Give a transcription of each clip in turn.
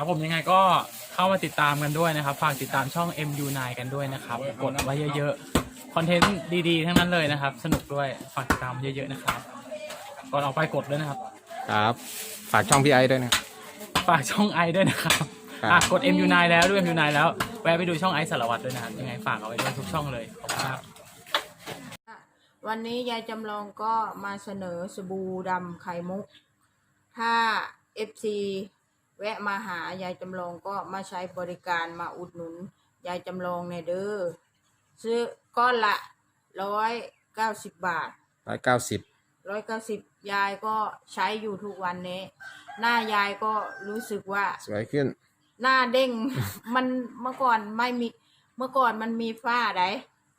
ครับผมยังไงก็เข้ามาติดตามกันด้วยนะครับ ฝากติดตามช่อง MU9 กันด้วยนะครับ กดไว้เยอะๆ คอนเทนต์ดีๆ ทั้งนั้นเลยนะครับ สนุกด้วย ฝากติดตามเยอะๆนะครับ ก่อนออกไปกดด้วยนะครับ ครับ ฝากช่องพี่ไอ้ด้วยนะ ฝากช่องไอด้วยนะครับครับ อะกด MU9 แล้วด้วย MU9 แล้ว แวะไปดูช่องไอสารวัตรด้วยนะครับยังไงฝากเอาไว้ด้วยทุกช่องเลย ขอบคุณครับ วันนี้ยายจำลองก็มาเสนอสบู่ดำไข่มุก ถ้า FC แวะมาหายายจำลองก็มาใช้บริการมาอุดหนุนยายจำลองในเด้อซื้อก้อนละร้อยเก้าสิบบาทร้อยเก้าสิบร้อยเก้าสิบยายก็ใช้อยู่ทุกวันนี้ หน้ายายก็รู้สึกว่า สวยขึ้น หน้าเด้ง มันเมื่อก่อนไม่มีเมื่อก่อนมันมีฝ้าได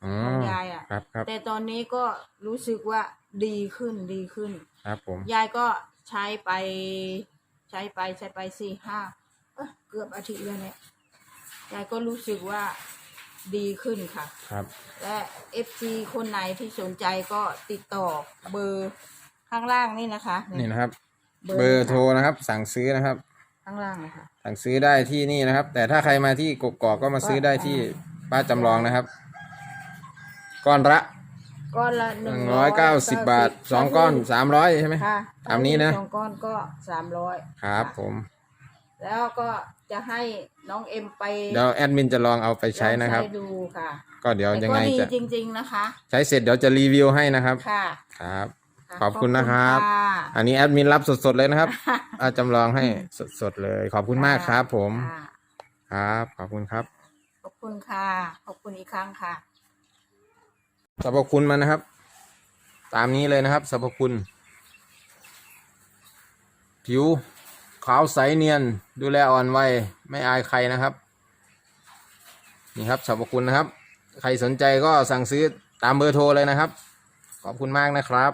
อ๋อของยายอะครับครับแต่ตอนนี้ก็รู้สึกว่าดีขึ้นดีขึ้น ครับผม ยายก็ใช้ไป ใช้ไปใช้ไปสี่ห้าเอ้อเกือบอาทิตย์แล้วเนี่ยยายก็รู้สึกว่าดีขึ้นค่ะ ครับ และเอฟซีคนไหนที่สนใจก็ติดต่อเบอร์ข้างล่างนี่นะคะ นี่นะครับเบอร์เบอร์โทรนะครับ สั่งซื้อนะครับ ข้างล่างนะคะสั่งซื้อได้ที่นี่นะครับ แต่ถ้าใครมาที่กกอกก็มาซื้อได้ที่ป้าจำลองนะครับก้อนละ ก้อนละหนึ่งร้อยเก้าสิบบาทสองก้อนสามร้อยใช่ไหมค่ะตามนี้นะสองก้อนก็สามร้อยครับผม แล้วก็จะให้น้องเอ็มไปเดี๋ยวแอดมินจะลองเอาไปใช้นะครับลองใช้ดูค่ะ ก็เดี๋ยวแต่ยังก็ไงดีจะจริง ๆนะคะ ใช้เสร็จเดี๋ยวจะรีวิวให้นะครับค่ะครับะขอบคุณนะครับค่ะอันนี้แอดมินรับสดๆเลยนะครับอาจำลองให้สดๆเลย ขอบคุณมากครับ ผมค่ะครับ ขอบคุณครับ ขอบคุณค่ะ ขอบคุณอีกครั้งค่ะ สรรพคุณมันนะครับ ตามนี้เลยนะครับสรรพคุณ ผิวขาวใสเนียนดูแลอ่อนวัยไม่อายใครนะครับ นี่ครับสรรพคุณนะครับ ใครสนใจก็สั่งซื้อตามเบอร์โทรเลยนะครับ ขอบคุณมากนะครับ